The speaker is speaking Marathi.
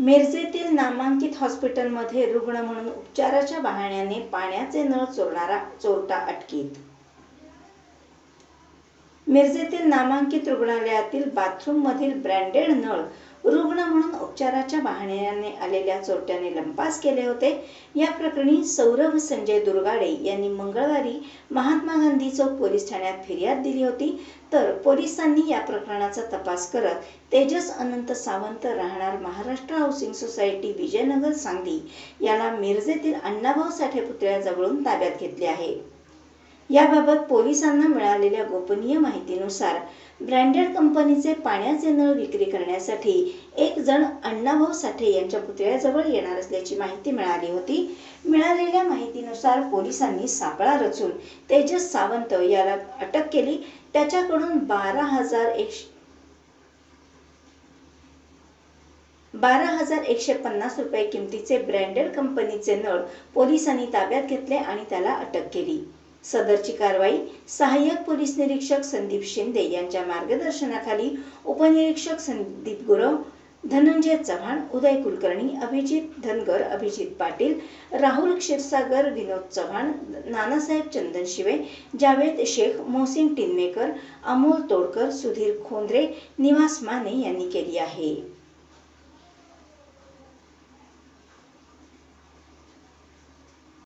मिरजेतील नामांकित हॉस्पिटलमध्ये रुग्ण म्हणून उपचाराच्या बहाण्याने पाण्याचे नळ चोरणारा चोरटा अटकेत. मिरजेतील नामांकित रुग्णालयातील बाथरूममधील ब्रँडेड नळ रुग्ण म्हणून उपचाराच्या बहाण्याने आलेल्या चोरट्याने लंपास केले होते. या प्रकरणी सौरभ संजय दुर्गाडे यांनी मंगळवारी महात्मा गांधी चौक पोलीस ठाण्यात फिर्याद दिली होती. तर पोलिसांनी या प्रकरणाचा तपास करत तेजस अनंत सावंत राहणार महाराष्ट्र हाऊसिंग सोसायटी विजयनगर सांगली याला मिरजेतील अण्णाभाऊ साठे पुतळ्याजवळून ताब्यात घेतले आहे. याबाबत पोलिसांना मिळालेल्या गोपनीय माहितीनुसार ब्रँडेड कंपनीचे पाण्याचे नळ विक्री करण्यासाठी एक जण अण्णाभाऊ साठे यांच्या पुतळ्याजवळ येणार असल्याची माहिती मिळाली होती. मिळालेल्या माहितीनुसार पोलिसांनी सापळा रचून तेजस सावंत याला अटक केली. त्याच्याकडून बारा हजार एकशे बारा हजार एकशे पन्नास रुपये किमतीचे ब्रँडेड कंपनीचे नळ पोलिसांनी ताब्यात घेतले आणि त्याला अटक केली. सदरची कारवाई सहाय्यक पोलीस निरीक्षक संदीप शिंदे यांच्या मार्गदर्शनाखाली उपनिरीक्षक संदीप गुरव धनंजय चव्हाण उदय कुलकर्णी अभिजित धनगर अभिजित पाटील राहुल क्षीरसागर विनोद चव्हाण नानासाहेब चंदन शिवे जावेद शेख मोहसिन टिनमेकर अमोल तोडकर सुधीर खोंद्रे निवास माने यांनी केली आहे.